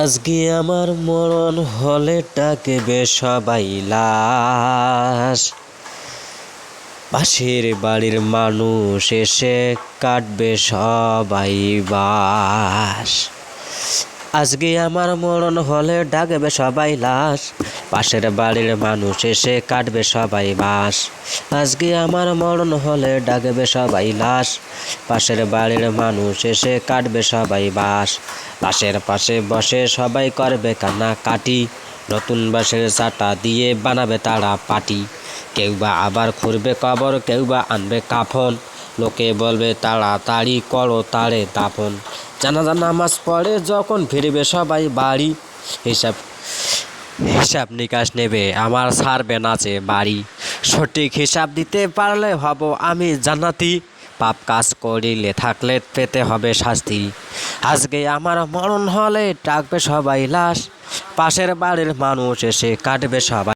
আজকে আমার মরণ হলে ডাকবে সবাই লাশ। পাশের বাড়ির মানুষ এসে কাটবে সবাই বাস আজকে আমার মরণ হলে ডাকবে সবাই লাশ। পাশের বাড়ির মানুষ এসে কাটবে সবাই বাস আজকে আমার মরণ হলে ডাকবে সবাই লাশ। পাশের বাড়ির মানুষ এসে কাটবে সবাই বাস লাশের পাশে বসে সবাই করবে কান্না কাটি নতুন বাসের চাটা দিয়ে বানাবে তারা পাটি। কেউ বা আবার খুঁড়বে কবর, কেউ বা আনবে কাফন। লোকে বলবে তাড়াতাড়ি করো তারে দাফন। জানাজা নামাজ পড়ে যখন ফিরবে সবাই বাড়ি। হিসাব হিসাব নিকাশ নেবে, আমার ছাড়বে নাচে বাড়ি। সঠিক হিসাব দিতে পারলে হব আমি জানাতি পাপ কাজ করিলে থাকলে পেতে হবে শাস্তি। আজকে আমার মরণ হলে ডাকবে সবাই লাশ। পাশের বাড়ির মানুষ এসে কাটবে সবাই।